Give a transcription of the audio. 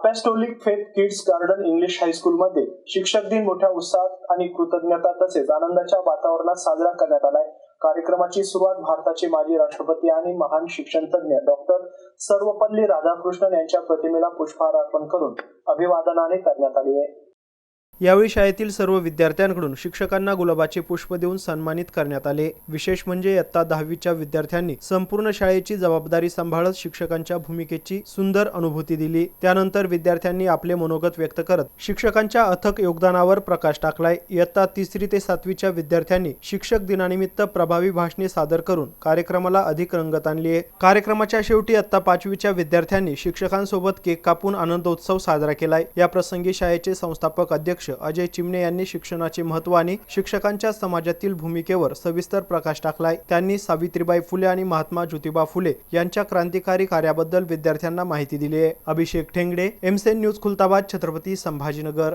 Apostolic faith kids garden English हायस्कूलमध्ये शिक्षक दिन मोठ्या उत्साहात आणि कृतज्ञता तसेच आनंदाच्या वातावरणात साजरा करण्यात आलाय. कार्यक्रमाची सुरुवात भारताचे माजी राष्ट्रपती आणि महान शिक्षण तज्ञ डॉक्टर सर्वपल्ली राधाकृष्णन यांच्या प्रतिमेला पुष्पहार अर्पण करून अभिवादनाने करण्यात आली आहे. यावेळी शाळेतील सर्व विद्यार्थ्यांकडून शिक्षकांना गुलाबाचे पुष्प देऊन सन्मानित करण्यात आले. विशेष म्हणजे इयत्ता दहावीच्या विद्यार्थ्यांनी संपूर्ण शाळेची जबाबदारी सांभाळत शिक्षकांच्या भूमिकेची सुंदर अनुभूती दिली. त्यानंतर विद्यार्थ्यांनी आपले मनोगत व्यक्त करत शिक्षकांच्या अथक योगदानावर प्रकाश टाकलाय. इयत्ता तिसरी ते सातवीच्या विद्यार्थ्यांनी शिक्षक दिनानिमित्त प्रभावी भाषणे सादर करून कार्यक्रमाला अधिक रंगत आणली आहे कार्यक्रमाच्या शेवटी इयत्ता पाचवीच्या विद्यार्थ्यांनी शिक्षकांसोबत केक कापून आनंदोत्सव साजरा केलाय. या प्रसंगी शाळेचे संस्थापक अध्यक्ष अध्यक्ष अजय चिमणे यांनी शिक्षणाचे महत्त्व आणि शिक्षकांच्या समाजातील भूमिकेवर सविस्तर प्रकाश टाकलाय. त्यांनी सावित्रीबाई फुले आणि महात्मा ज्योतिबा फुले यांच्या क्रांतिकारी कार्याबद्दल विद्यार्थ्यांना माहिती दिली आहे अभिषेक ठेंगडे एमसेन न्यूज खुलताबाद छत्रपती संभाजीनगर.